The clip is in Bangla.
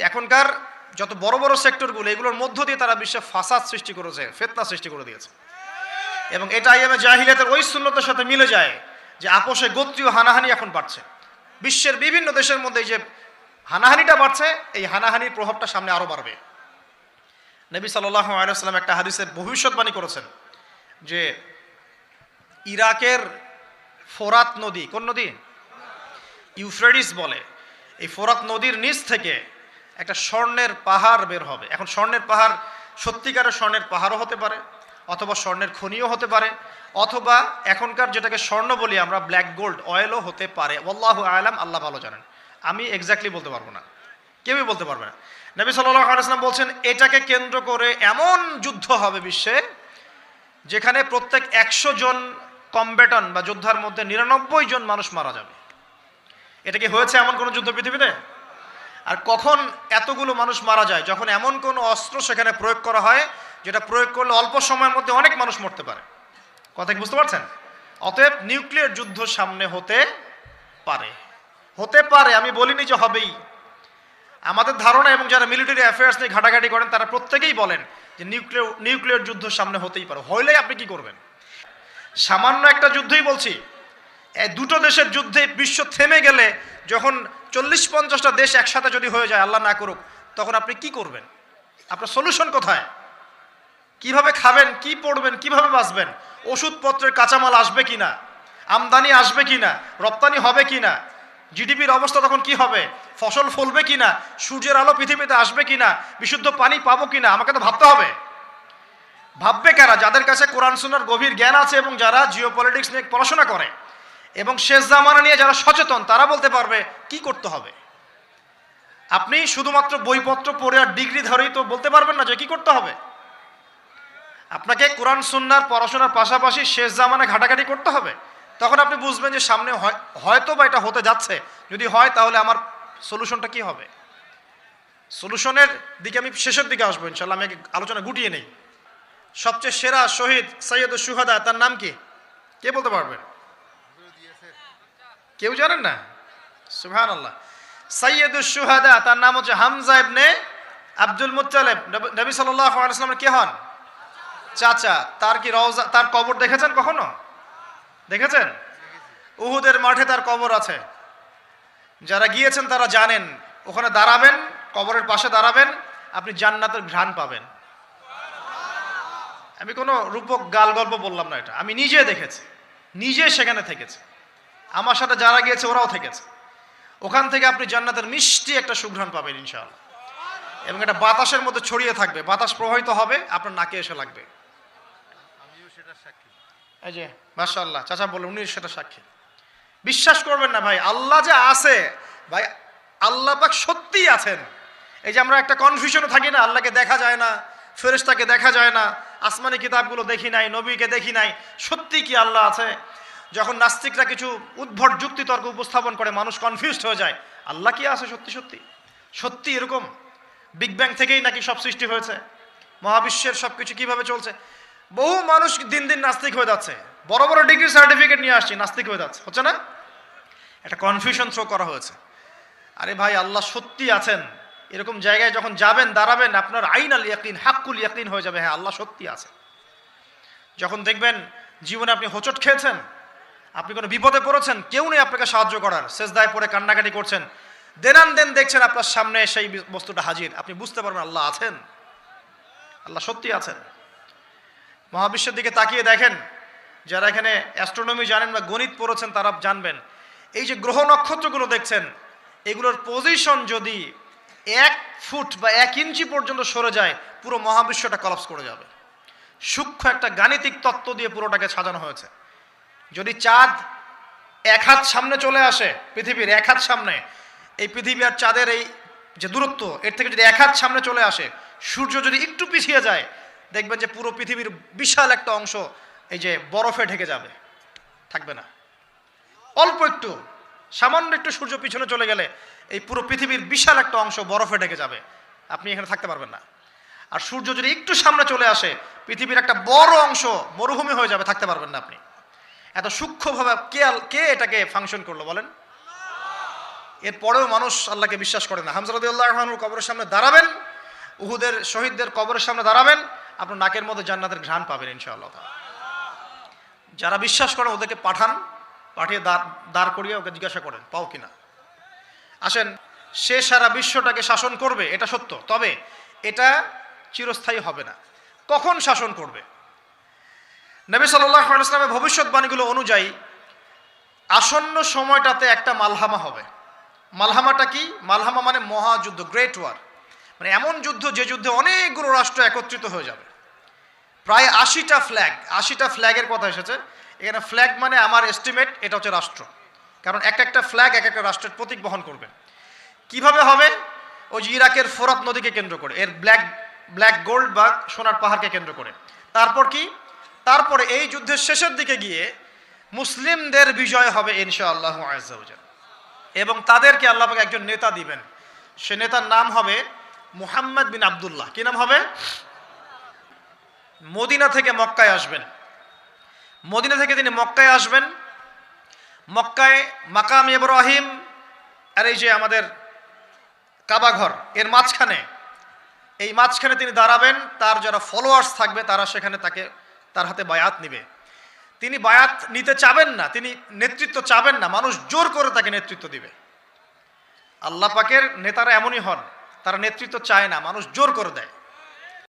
এখনকার যত বড় বড় সেক্টরগুলো, এগুলোর মধ্য দিয়ে তারা বিশ্বে ফাসাদ সৃষ্টি করেছে, ফেতনা সৃষ্টি করে দিয়েছে। এবং এটা আইএমএ জাহিলিয়াতের ওই শূন্যতার সাথে মিলে যায় যে আপোষে গোত্রীয় হানাহানি এখন বাড়ছে। বিশ্বের বিভিন্ন দেশের মধ্যে যে হানাহানিটা বাড়ছে, এই হানাহানির প্রভাবটা সামনে আরও বাড়বে। নবী সাল্লাহ একটা হাদিসের ভবিষ্যৎবাণী করেছেন যে ইরাকের ফোরাত নদী, কোন নদী? ইউফ্রেডিস বলে। এই ফোরাত নদীর নিচ থেকে একটা স্বর্ণের পাহাড় বের হবে। এখন স্বর্ণের পাহাড় সত্যিকারের স্বর্ণের পাহাড়ও হতে পারে, অথবা স্বর্ণের খনিও হতে পারে, অথবা এখনকার যেটাকে স্বর্ণ বলি আমরা ব্ল্যাক গোল্ড অয়েলও হতে পারে। আল্লাহ আলাম, আল্লাহ ভালো জানেন। আমি এক্স্যাক্টলি বলতে পারব না। কেউই বলতে পারবে না। নবী আলাইসলাম বলছেন, এটাকে কেন্দ্র করে এমন যুদ্ধ হবে বিশ্বে, যেখানে প্রত্যেক একশো জন কম্বেটন বা যোদ্ধার মধ্যে নিরানব্বই জন মানুষ মারা যাবে। এটা কি হয়েছে এমন কোনো যুদ্ধ পৃথিবীতে? আর কখন এতগুলো মানুষ মারা যায়, যখন এমন কোনো অস্ত্র সেখানে প্রয়োগ করা হয়, যেটা প্রয়োগ করলে অল্প সময়ের মধ্যে অনেক মানুষ মরতে পারে। কথা কি বুঝতে পারছেন? অতএব নিউক্লিয়ার যুদ্ধ সামনে হতে পারে। হতে পারে, আমি বলিনি যে হবেই। আমাদের ধারণা এবং যারা মিলিটারি অ্যাফেয়ার্স নিয়ে ঘাটাঘাটি করেন, তারা প্রত্যেকেই বলেন যে নিউক্লিয়ার নিউক্লিয়ার যুদ্ধ সামনে হতেই পারে। হইলেই আপনি কি করবেন? সামান্য একটা যুদ্ধই বলছি দুটো দেশের যুদ্ধে বিশ্ব থেমে গেলে যখন চল্লিশ পঞ্চাশটা দেশ একসাথে যদি হয়ে যায়, আল্লাহ না করুক, তখন আপনি কি করবেন? আপনার সলিউশন কোথায়? কীভাবে খাবেন, কি পড়বেন, কীভাবে বাঁচবেন? ওষুধপত্রের কাঁচামাল আসবে কি না আমদানি আসবে কি না রপ্তানি হবে কি না জিডিপির অবস্থা তখন কি হবে? ফসল ফলবে কি না সূর্যের আলো পৃথিবীতে আসবে কি না বিশুদ্ধ পানি পাবো কি না আমাকে তো ভাবতে হবে। ভাববে কারা? যাদের কাছে কোরআন সুনার গভীর জ্ঞান আছে এবং যারা জিও পলিটিক্স নিয়ে পড়াশোনা করে। এবং শেষ জামানা নিয়ে যারা সচেতন, তারা বলতে পারবে, কি করতে হবে? আপনি শুধুমাত্র বইপত্র পড়ে আর ডিগ্রি ধরেই তো বলতে পারবেন না যে কি করতে হবে। আপনাকে কোরআন, সুন্নার পড়াশোনার পাশাপাশি শেষ জামানে ঘাটাঘাটি করতে হবে। তখন আপনি বুঝবেন যে সামনে হয়- হয়তো বা এটা হতে যাচ্ছে। যদি হয়, তাহলে আমার সলিউশনটা কি হবে? সলিউশনের দিকে আমি শেষের দিকে আসব ইনশাল্লাহ আমি আলোচনা গুটিয়ে নেই। সবচেয়ে সেরা শহীদ সৈয়দ সুহাদা তার নাম কি? কে বলতে পারবেন কেউ জানেন না? সুহান আল্লাহ সৈয়দ সুহাদা তার নাম হচ্ছে হামজা ইবনে আব্দুল মুত্তালেব। নবী- সাল্লাহ কে হন? চাচা, তার কি রওজা, তার কবর দেখেছেন কখনো? দেখেছেন? উহুদের মাঠে তার কবর আছে। যারা গিয়েছেন তারা জানেন, ওখানে দাঁড়াবেন, কবরের পাশে দাঁড়াবেন, আপনি জান্নাতের ঘ্রাণ পাবেন। আমি কোনো রূপক গাল গল্প বললাম না এটা। আমি নিজে দেখেছি। নিজে সেখানে থেকেছি। আমার সাথে যারা গিয়েছে ওরাও থেকেছে। ওখান থেকে আপনি জান্নাতের মিষ্টি একটা সুঘ্রাণ পাবেন ইনশাআল্লাহ। এবং এটা বাতাসের মধ্যে ছড়িয়ে থাকবে। বাতাস প্রবাহিত হবে আপনার নাকে এসে লাগবে। সাক্ষী। এই যে মাশাল্লাহ চাচা বলে উনি সেটা সাক্ষী। বিশ্বাস করবেন না ভাই আল্লাহ যে আছে ভাই আল্লাহ পাক সত্যিই আছেন। এই যে আমরা একটা কনফিউশনে থাকি না আল্লাহকে দেখা যায় না ফেরেশতাকে দেখা যায় না আসমানি কিতাবগুলো দেখি নাই নবীকে দেখি নাই সত্যি কি আল্লাহ আছে? যখন নাস্তিকরা কিছু উদ্ভট যুক্তি তর্ক উপস্থাপন করে, মানুষ কনফিউজড হয়ে যায়। আল্লাহ কি আছে সত্যি সত্যি? সত্যি এরকম? বিগ ব্যাং থেকেই নাকি সব সৃষ্টি হয়েছে? মহাবিশ্বের সব কিছু কীভাবে চলছে? বহু মানুষ দিন দিন নাস্তিক হয়ে যাচ্ছে। বড় বড় ডিগ্রি সার্টিফিকেট নিয়ে আসছি, নাস্তিক হয়ে যাচ্ছে। হচ্ছে না? একটা কনফিউশন থ্রো করা হয়েছে। আরে ভাই, আল্লাহ সত্যি আছেন। এরকম জায়গায় যখন যাবেন, দাঁড়াবেন, আপনার আইন আল ইয়াকিন, হাক্কুল ইয়াকিন হয়ে যাবে। হ্যাঁ আল্লাহ সত্যি আছে যখন দেখবেন, জীবনে আপনি হোঁচট খেয়েছেন আপনি কোনো বিপদে পড়েছেন? কেউ নেই আপনাকে সাহায্য করার। শেষদায় পড়ে কান্নাকাটি করছেন। দেনান দেন দেখছেন আপনার সামনে সেই বস্তুটা হাজির। আপনি বুঝতে পারবেন আল্লাহ আছেন। আল্লাহ সত্যি আছেন। মহাবিশ্বের দিকে তাকিয়ে দেখেন। যারা এখানে অ্যাস্ট্রোনমি জানেন বা গণিত পড়েছেন, তারা জানবেন। এই যে গ্রহ নক্ষত্রগুলো দেখছেন, এগুলোর পজিশন যদি এক ফুট বা এক ইঞ্চি পর্যন্ত সরে যায়, পুরো মহাবিশ্বটা কলাপস করে যাবে। সূক্ষ্ম একটা গাণিতিক তত্ত্ব দিয়ে পুরোটাকে সাজানো হয়েছে। যদি চাঁদ এক হাত সামনে চলে আসে, পৃথিবীর এক হাত সামনে, এই পৃথিবী আর চাঁদের এই যে দূরত্ব, এর থেকে যদি এক হাত সামনে চলে আসে, সূর্য যদি একটু পিছিয়ে যায়, দেখবেন যে পুরো পৃথিবীর বিশাল একটা অংশ এই যে বরফে ঢেকে যাবে, থাকবে না। অল্প একটু, সামান্য একটু সূর্য পিছনে চলে গেলে এই পুরো পৃথিবীর বিশাল একটা অংশ বরফে ঢেকে যাবে, আপনি এখানে থাকতে পারবেন না। আর সূর্য যদি একটু সামনে চলে আসে, পৃথিবীর একটা বড় অংশ মরুভূমি হয়ে যাবে, থাকতে পারবেন না আপনি। এত সূক্ষ্মভাবে কে কে এটাকে ফাংশন করল বলেন? এরপরেও মানুষ আল্লাহকে বিশ্বাস করে না। হামজারদি আল্লাহর কবরের সামনে দাঁড়াবেন, উহুদের শহীদদের কবরের সামনে দাঁড়াবেন, আপনার নাকের মধ্যে জান্নাতের ঘ্রাণ পাবেন ইনশাআল্লাহ। যারা বিশ্বাস করেন ওদেরকে পাঠান, পাঠিয়ে দাঁড় দাঁড় করিয়ে ওকে জিজ্ঞাসা করেন, পাও কিনা? আসেন, সে সারা বিশ্বটাকে শাসন করবে, এটা সত্য। তবে এটা চিরস্থায়ী হবে না। কখন শাসন করবে? নবী সাল্লাহ ভবিষ্যৎবাণীগুলো অনুযায়ী আসন্ন সময়টাতে একটা মালহামা হবে। মালহামাটা কি? মালহামা মানে মহাযুদ্ধ গ্রেট ওয়ার মানে এমন যুদ্ধ যে যুদ্ধে অনেকগুলো রাষ্ট্র একত্রিত হয়ে যাবে। প্রায় আশিটা ফ্ল্যাগ আশিটা ফ্ল্যাগের কথা এসেছে। এখানে ফ্ল্যাগ মানে আমার এস্টিমেট এটা হচ্ছে রাষ্ট্র। কারণ এক একটা ফ্ল্যাগ এক একটা রাষ্ট্রের প্রতীক বহন করবে। কীভাবে হবে? ওই ইরাকের ফোরাত নদীকে কেন্দ্র করে, এর ব্ল্যাক ব্ল্যাক গোল্ড বা সোনার পাহাড়কে কেন্দ্র করে। তারপর কি? তারপরে এই যুদ্ধের শেষের দিকে গিয়ে মুসলিমদের বিজয় হবে ইনশাআল্লাহ আজাল এবং তাদেরকে আল্লাহ একজন নেতা দিবেন। সে নেতার নাম হবে মুহাম্মদ বিন আবদুল্লাহ। কি নাম হবে? মদিনা থেকে মক্কায় আসবেন। মদিনা থেকে তিনি মক্কায় আসবেন। মক্কায় মাকাম ইব্রাহিম আর এই যে আমাদের কাবাঘর এর মাঝখানে, এই মাঝখানে তিনি দাঁড়াবেন। তার যারা ফলোয়ার্স থাকবে, তারা সেখানে তাকে তার হাতে বায়াত নিবে। তিনি বায়াত নিতে চাবেন না, তিনি নেতৃত্ব চাবেন না, মানুষ জোর করে তাকে নেতৃত্ব দিবে। আল্লাহ পাকের নেতারা এমনই হন, তারা নেতৃত্ব চায় না, মানুষ জোর করে দেয়।